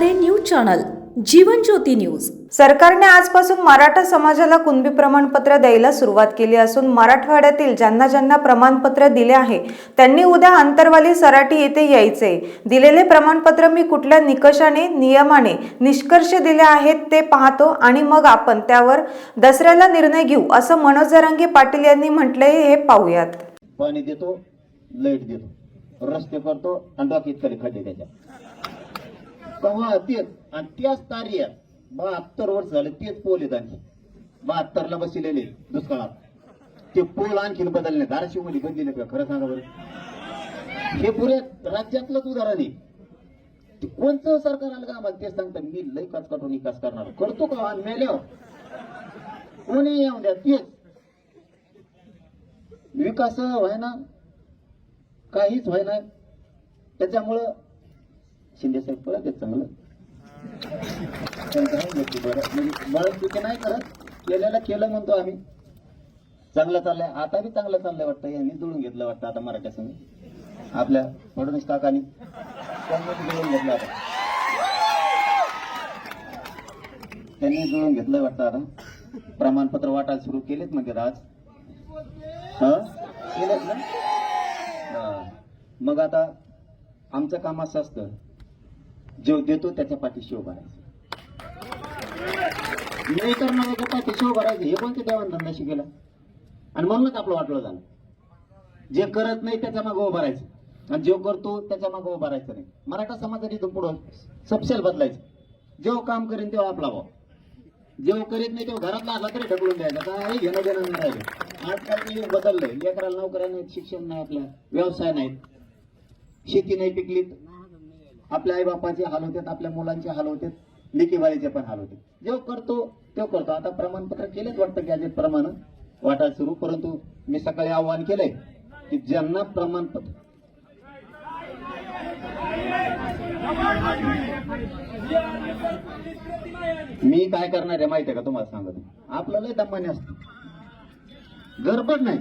Channel Jeevan Jyoti news. सरकारने आजपासून मराठा समाजाला कुणबी प्रमाणपत्र द्यायला सुरुवात केली असून मराठवाड्यातील ज्यांना ज्यांना प्रमाणपत्र दिले आहे त्यांनी उद्या अंतरवाली सराटी येथे यायचे. दिलेले प्रमाणपत्र मी कुठल्या निकषाने नियमाने निष्कर्ष दिले आहेत ते पाहतो आणि मग आपण त्यावर दसऱ्याला निर्णय घेऊ असं मनोज जरांगे पाटील यांनी म्हटलंय हे पाहूयात. पाणी देतो लाइट देतो रस्ते करतो आणि त्याच्या तेव्हा तेच. आणि त्याच तारियात बहात्तर वर्ष झाले तेच पोल आहेत आणखी. बहात्तरला बसलेले दुष्काळात. ते पोल आणखीन बदलले धाराशिवमध्ये बदलले का खरं सांगा बरं. हे पुरे राज्यातलंच उदाहरण आहे. ते कोणतं सरकार आलं का आम्हाला ते सांगतात मी लई काच काढून विकास करणार करतो का आणि कोणी येऊन द्या तेच. विकास व्हायना काहीच व्हायना. त्याच्यामुळं शिंदे साहेब ते आहेत चांगलं बरं. म्हणजे बरं चुकी नाही करत. केलेलं केलं म्हणतो आम्ही. चांगलं चाललंय. आता बी चांगलं चाललंय वाटतं. यांनी जुळून घेतलं वाटतं आता मराठ्या संघ. आपल्या फडणवीस काकानी. जुळून घेतलं आता. त्यांनी जुळून घेतलं वाटतं आता. प्रमाणपत्र वाटायला सुरू केलेत म्हणजे आज हं? केलेत ना? मग आता आमचं काम असं असतं. जो देतो त्याच्या पाठीशी उभा राहायचं. नाही करणाऱ्याच्या पाठीशी उभा राहायचं. हे कोणते देवान धंदा शिकेला आणि म्हणूनच आपलं वाटलं झालं. जे करत नाही त्याच्यामागे उभा राहायचं. आणि जो करतो त्याच्यामागे उभा राहायचं नाही. मराठा समाजाने इथून पुढं सपशेल बदलायचं. जेव्हा काम करेन तेव्हा आपला भाव. जेव्हा करीत नाही तेव्हा घरातला आला तरी ढकलून द्यायचा. काही घेणं देणं नाही राहिलं. आजकाल ते युग बदललंय. लेकराला नोकऱ्या नाहीत शिक्षण नाही आपल्या व्यवसाय नाहीत. शेती नाही पिकलीत. आपल्या आई बापाचे हाल होतात आपल्या मुलांचे हाल होतात लेकीबाळीचे पण हाल होते. जेव्हा करतो तेव्हा करतो. आता प्रमाणपत्र केलेच वाटतं गॅजेट प्रमाण वाटायला सुरू परंतु मी सकाळी आव्हान केलंय की ज्यांना प्रमाणपत्र मी काय करणार आहे माहिती आहे का? तुम्हाला सांगत. आपलं लय दमाने असतं. गडबड नाही.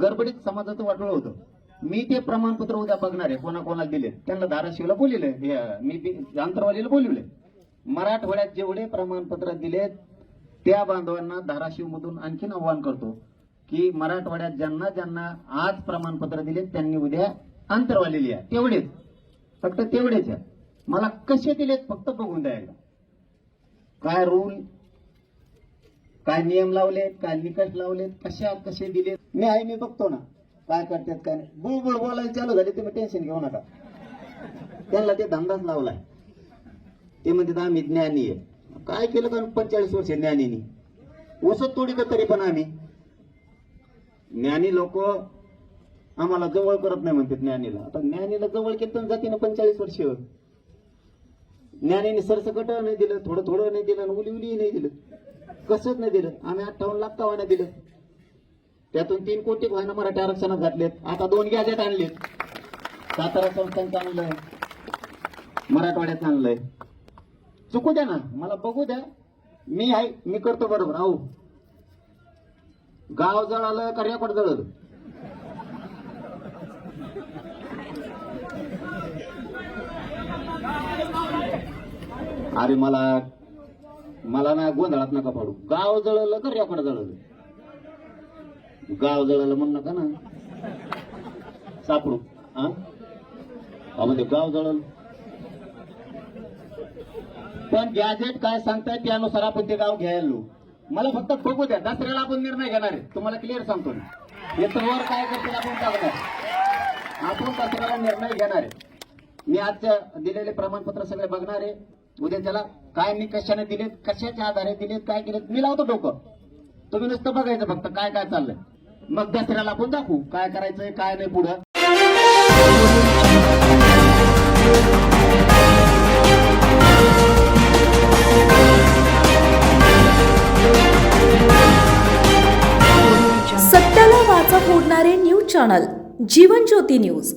गडबडीत समाजाचं वाटोळ होतं. मी ते प्रमाणपत्र उद्या बघणार आहे कोणाकोणाला दिले त्यांना धाराशिवला बोलिले मी बी- आंतरवालीला मराठवाड्यात जेवढे प्रमाणपत्र दिलेत त्या बांधवांना धाराशिव मधून आणखीन आव्हान करतो की मराठवाड्यात ज्यांना ज्यांना आज प्रमाणपत्र दिले त्यांनी उद्या आंतरवाली लिहा तेवढेच. फक्त तेवढेच आहे. मला कसे दिलेत फक्त बघून द्यायला काय रूल काय नियम लावलेत काय निकष लावलेत कशा कसे दिलेत मी आहे मी बघतो ना. काय करतात काय नाही. बुळबुळ बोलायला चालू झाले तुम्ही टेन्शन घेऊ नका. त्यांना ते धंदाच लावलाय. ते म्हणतात आम्ही ज्ञानी आहे. काय केलं का पंचेचाळीस वर्ष ज्ञानीनी? उसत तोडी का तरी पण आम्ही? ज्ञानी लोक आम्हाला जवळ करत नाही म्हणते ज्ञानीला. आता ज्ञानीला जवळ केलं तर जाते ना पंचेचाळीस वर्ष. ज्ञानीने सरसकट नाही दिलं थोडं थोडं नाही दिलं आणि उली उली नाही दिलं. कसंच नाही दिलं. आम्ही अठ्ठावन्न लाख कावा नाही दिलं त्यातून तीन कोटी व्हायना मराठी आरक्षणात घातलेत? आता दोन गॅजेट आणलेत. सातारा संस्थांचं आणलंय मराठवाड्यात आणलंय चुकू द्या ना. मला बघू द्या. मी आहे मी करतो बरोबर. आहो. गाव जळालं का रेकॉर्ड जळलं? अरे मला मला ना गोंधळात नका पडू. गाव जळलं का रेकॉर्ड जळलं? गाव जळलं म्हण नका ना. सापडू. हा? अहो, म्हणजे गाव जळल पण गॅजेट काय सांगताय त्यानुसार आपण ते गाव घ्यायलो. मला फक्त ठोकू द्या. दसऱ्याला आपण निर्णय घेणार आहे. तुम्हाला क्लिअर सांगतो मी. वर काय करतील आपण टाकणार आपण दसऱ्याला निर्णय घेणार आहे. मी आजच्या दिलेले प्रमाणपत्र सगळे बघणार आहे. उद्या त्याला काय मी कशाने दिलेत कशाच्या आधारे दिलेत काय केलेत मी लावतो डोकं. तुम्ही नुसतं बघायचं फक्त काय काय चाललंय. मग दसऱ्याला आपण दाखवू. काय करायचंय काय नाही पुढं. सत्याला वाचा फोडणारे news channel Jeevan Jyoti news.